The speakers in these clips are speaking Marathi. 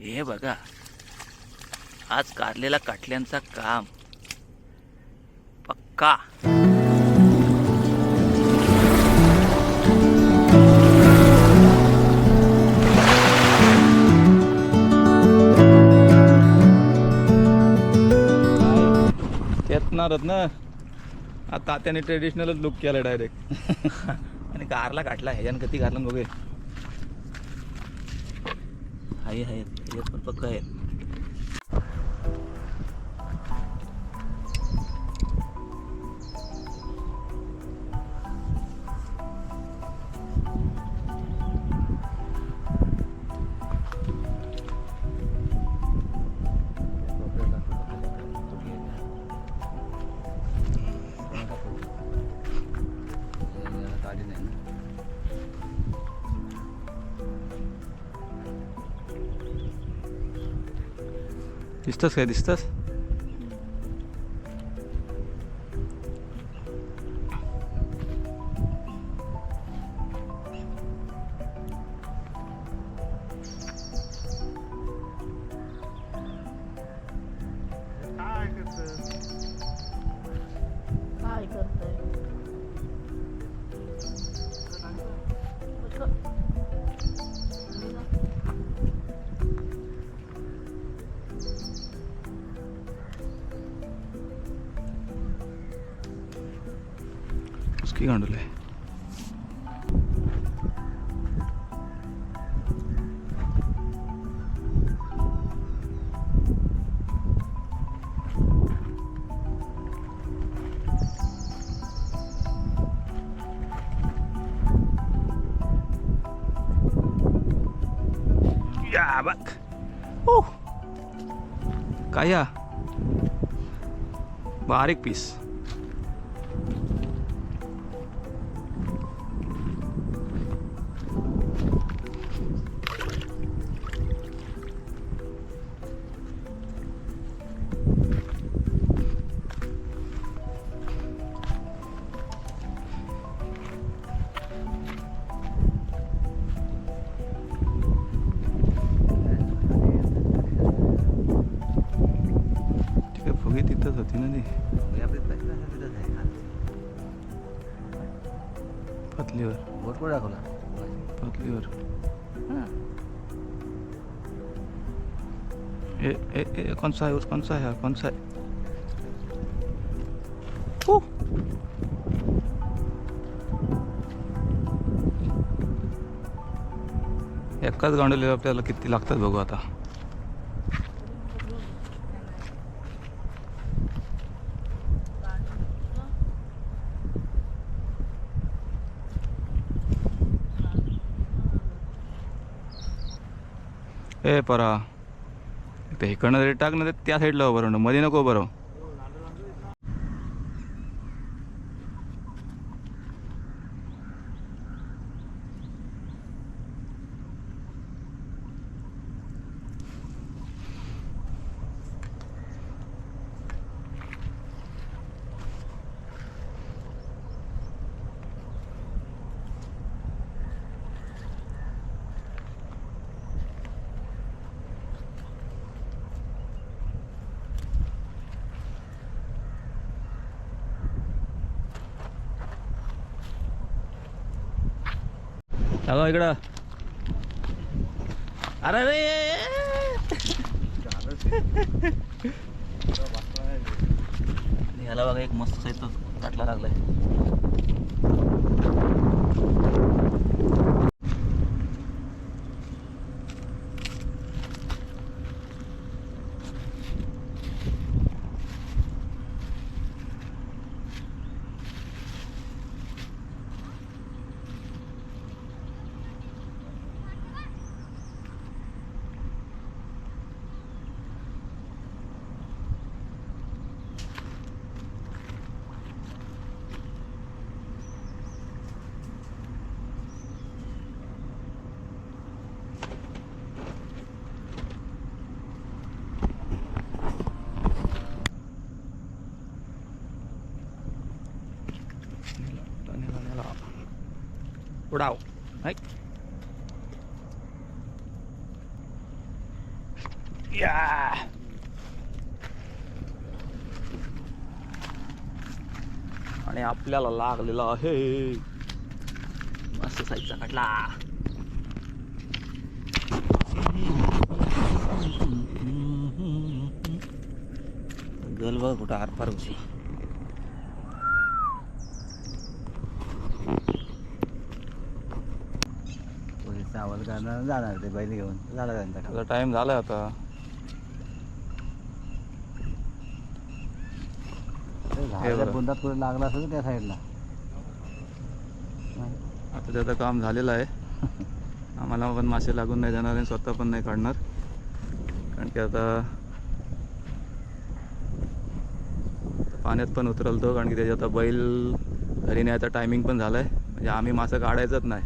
हे बघा. आज कारलेला काटल्यांचा काम. पक्का. येतणारच ना. आता तात्याने ट्रेडिशनलच लुक केला डायरेक्ट आणि कारला काटला ह्याच्यानं किती कारला बघे आहे आहे ह्याच्यात पण पक्का आहे दिसतस काय उसकी गांडूल आहे या बघ ओ काय होती ना ती पतलीवर. भरपूर दाखवला. पतलीवर. ए ए ए कौन सा है कौन सा है कौन सा है ओ! एकाच गांडवलीला आपल्याला किती लागतात बघू आता. ए परा ते इकडनं तरी टाक ना ते त्या साईडला बरं मध्ये नको बरं अगं इकडं. अरे रे! ह्याला बघा एक मस्त साईज काटला लागलाय. उडाव या आणि आपल्याला लागलेला आहे. मस्त साईजचा कटला. गलवा कुठं आरपार उशी आवाज करणार जाणार ते बैल घेऊन. झाला त्यांचा त्याचा टाइम झालाय आता. बरं. बुंदात कुठे लागला असेल त्या साईडला. आता त्याचं काम झालेलं आहे. आम्हाला पण मासे लागून नाही जाणार आणि स्वतः पण नाही काढणार. कारण की आता पाण्यात पण उतरलतो कारण की त्याच्या आता बैल घरी न्यायचा टायमिंग पण झाला आहे म्हणजे आम्ही मासं काढायचंच नाही.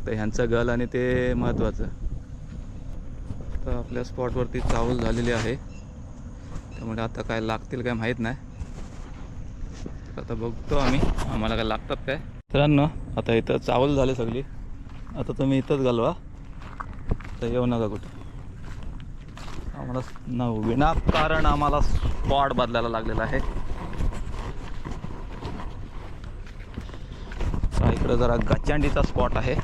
फक्त ह्यांचं गल आणि ते महत्त्वाचं तर आपल्या स्पॉटवरती चावल झालेली आहे. त्यामुळे आता काय लागतील काय माहीत नाही. तर आता बघतो आम्ही आम्हाला काय लागतात काय. मित्रांनो आता इथं चावल झाले सगळी. आता तुम्ही इथंच घालवा. तर येऊ नका कुठं. आम्हाला न विनाकारण आम्हाला स्पॉट बदलायला लागलेला आहे. इकडं जरा गचांडीचा स्पॉट आहे.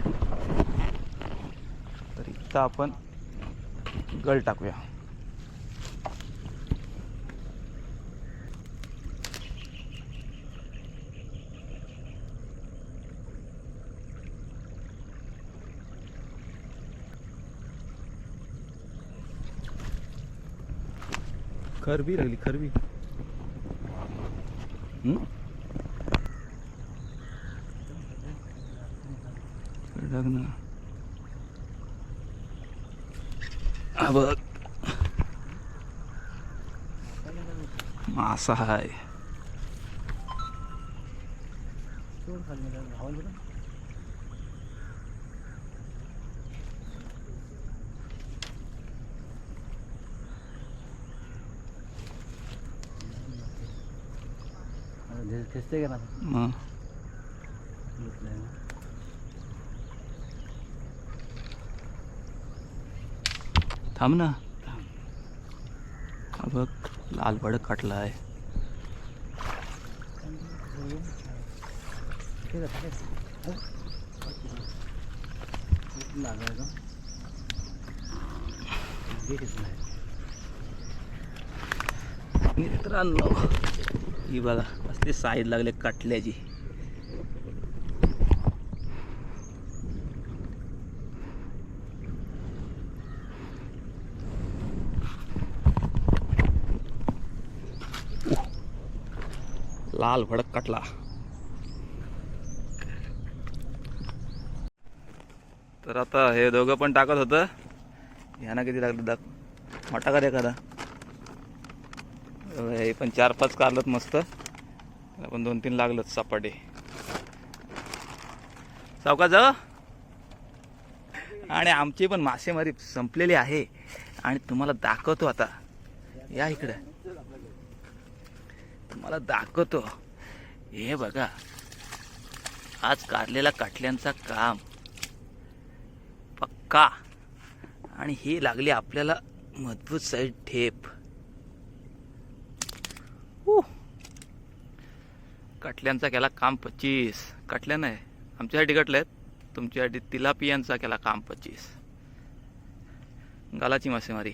इथं आपण गळ टाकूया. खरबी लागली खरबी. हम्म? इकडं टाक ना हा बघ मासा हाय खेचते का ना मग थांब ना. बघ लाल भडक काटला आहे लागायचं मित्रांनो ही बघा असते साईज लागले काटल्याची. लाल भडक कटला. तर आता हे दोघं पण टाकत होतं. ह्यानं किती लागलं दाख मोठा कर एखादा. हे पण चार पाच कारलत मस्त. त्याला पण दोन तीन लागलंच सपाटे. सावका जा आणि आमची पण मासेमारी संपलेली आहे. आणि तुम्हाला दाखवतो आता. या इकडं. तुम्हाला दाखवतो. हे बघा. आज काढलेला काटल्यांचा काम. पक्का. आणि ही लागली आपल्याला मजबूत साईड ठेप कटल्यांचा केला काम पच्चीस. कटल्या नाही. आमच्यासाठी कटल्यात तुमच्यासाठी तिलापियांचा केला काम पच्चीस. गालाची मासेमारी.